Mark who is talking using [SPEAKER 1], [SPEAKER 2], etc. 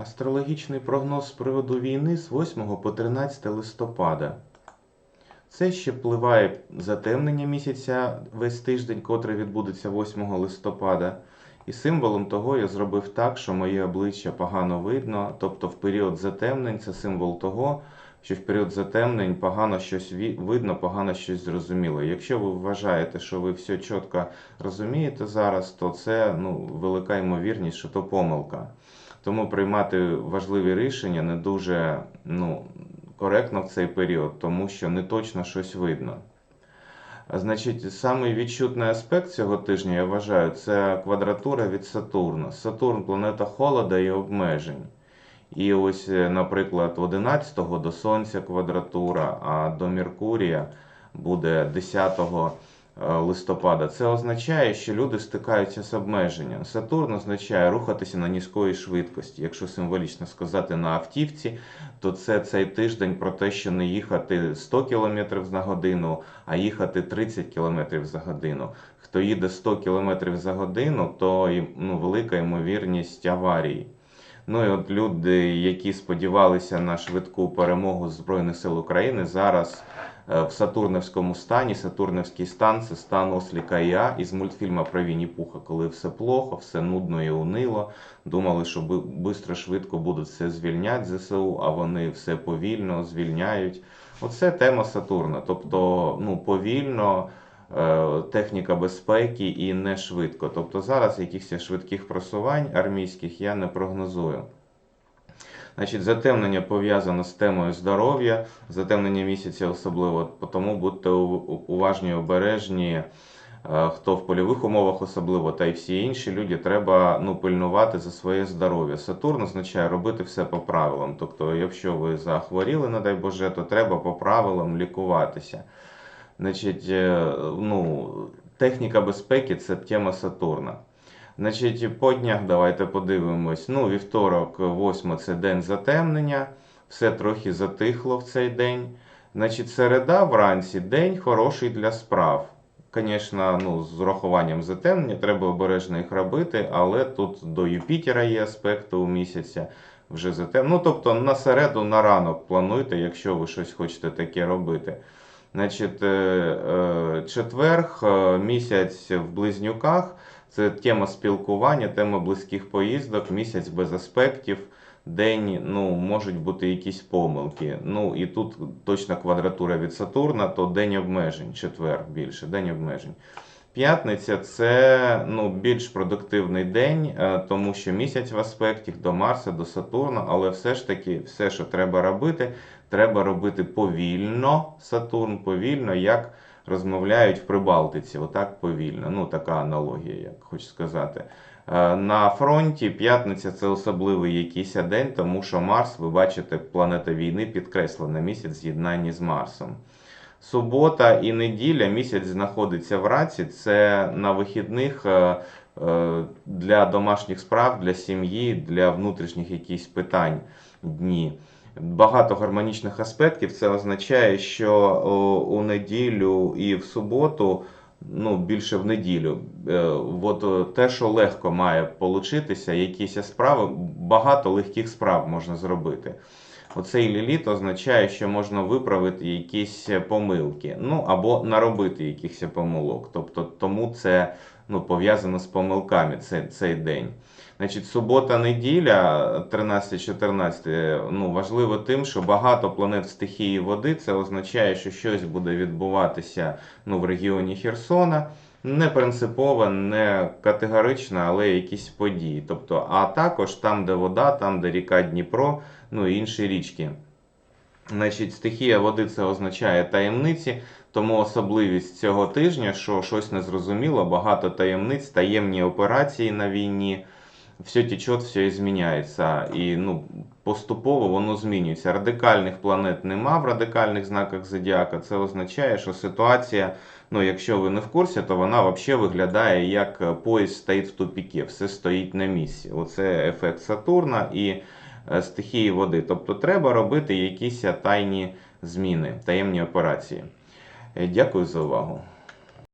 [SPEAKER 1] Астрологічний прогноз з приводу війни з 8 по 13 листопада. Це ще впливає затемнення місяця весь тиждень, котре відбудеться 8 листопада. І символом того я зробив так, що моє обличчя погано видно. Тобто в період затемнень це символ того, що в період затемнень погано щось видно, погано щось зрозуміло. Якщо ви вважаєте, що ви все чітко розумієте зараз, то це ну, велика ймовірність, що то помилка. Тому приймати важливі рішення не дуже ну, коректно в цей період, тому що не точно щось видно. Значить, самий відчутний аспект цього тижня, я вважаю, це квадратура від Сатурна. Сатурн планета холода і обмежень. І ось, е, наприклад, 11-го до Сонця квадратура, а до Меркурія буде 10 е, листопада. Це означає, що люди стикаються з обмеженням. Сатурн означає рухатися на низької швидкості. Якщо символічно сказати на автівці, то це цей тиждень про те, що не їхати 100 км на годину, а їхати 30 км за годину. Хто їде 100 км за годину, то ну, велика ймовірність аварії. Ну і от люди, які сподівалися на швидку перемогу Збройних сил України, зараз е, в Сатурнівському стані. Сатурнівський стан це стан осліка Іа із мультфільму про Вінні Пуха, коли все плохо, все нудно і унило. Думали, що швидко, швидко будуть все звільняти ЗСУ, а вони все повільно звільняють. Оце тема Сатурна. Тобто, ну повільно. Е, Техніка безпеки і не швидко. Тобто зараз якихось швидких просувань армійських я не прогнозую. Значить, затемнення пов'язано з темою здоров'я, затемнення місяця особливо, тому будьте уважні, обережні, е, хто в польових умовах особливо, та й всі інші люди, треба ну, пильнувати за своє здоров'я. Сатурн означає робити все по правилам. Тобто, якщо ви захворіли, не дай Боже, то треба по правилам лікуватися. Значить, е, ну, техніка безпеки це тема Сатурна. Значить, по днях давайте подивимось. Ну, вівторок, 8 це день затемнення, все трохи затихло в цей день. Значить, середа вранці день хороший для справ. Звісно, ну, з урахуванням затемнення треба обережно їх робити, але тут до Юпітера є аспекти у місяця. Вже затем... Ну, тобто на середу, на ранок плануйте, якщо ви щось хочете таке робити. Значить, е, е, четверг, е, місяць в близнюках. Це тема спілкування, тема близьких поїздок, місяць без аспектів, день, ну, можуть бути якісь помилки. Ну і тут точна квадратура від Сатурна, то день обмежень, четвер більше, день обмежень. П'ятниця це ну, більш продуктивний день, тому що місяць в аспекті до Марса, до Сатурна, але все ж таки, все, що треба робити, треба робити повільно, Сатурн, повільно, як розмовляють в Прибалтиці, отак повільно. Ну, така аналогія, як хочу сказати. Е, На фронті п'ятниця це особливий якийсь день, тому що Марс, ви бачите, планета війни підкреслена місяць з'єднання з Марсом. Субота і неділя місяць знаходиться в раці. Це на вихідних е, е, для домашніх справ, для сім'ї, для внутрішніх якихось питань дні. Багато гармонічних аспектів. Це означає, що у неділю і в суботу, ну більше в неділю, е, от е, те, що легко має получитися, якісь справи, багато легких справ можна зробити. Оцей ліліт означає, що можна виправити якісь помилки, ну або наробити якихось помилок. Тобто, тому це ну, пов'язано з помилками цей, цей день. Значить, субота-неділя, 13-14, ну, важливо тим, що багато планет в стихії води. Це означає, що щось буде відбуватися ну, в регіоні Херсона. Не принципово, не категорично, але якісь події. Тобто, а також там, де вода, там, де ріка Дніпро, ну і інші річки. Значить, стихія води це означає таємниці, тому особливість цього тижня, що щось незрозуміло, багато таємниць, таємні операції на війні. Все тече, все зміняється. І ну, поступово воно змінюється. Радикальних планет нема в радикальних знаках зодіака. Це означає, що ситуація, ну якщо ви не в курсі, то вона взагалі виглядає як е, поїзд стоїть в тупіки, все стоїть на місці. Оце ефект Сатурна і е, стихії води. Тобто треба робити якісь тайні зміни, таємні операції. Е, Дякую за увагу.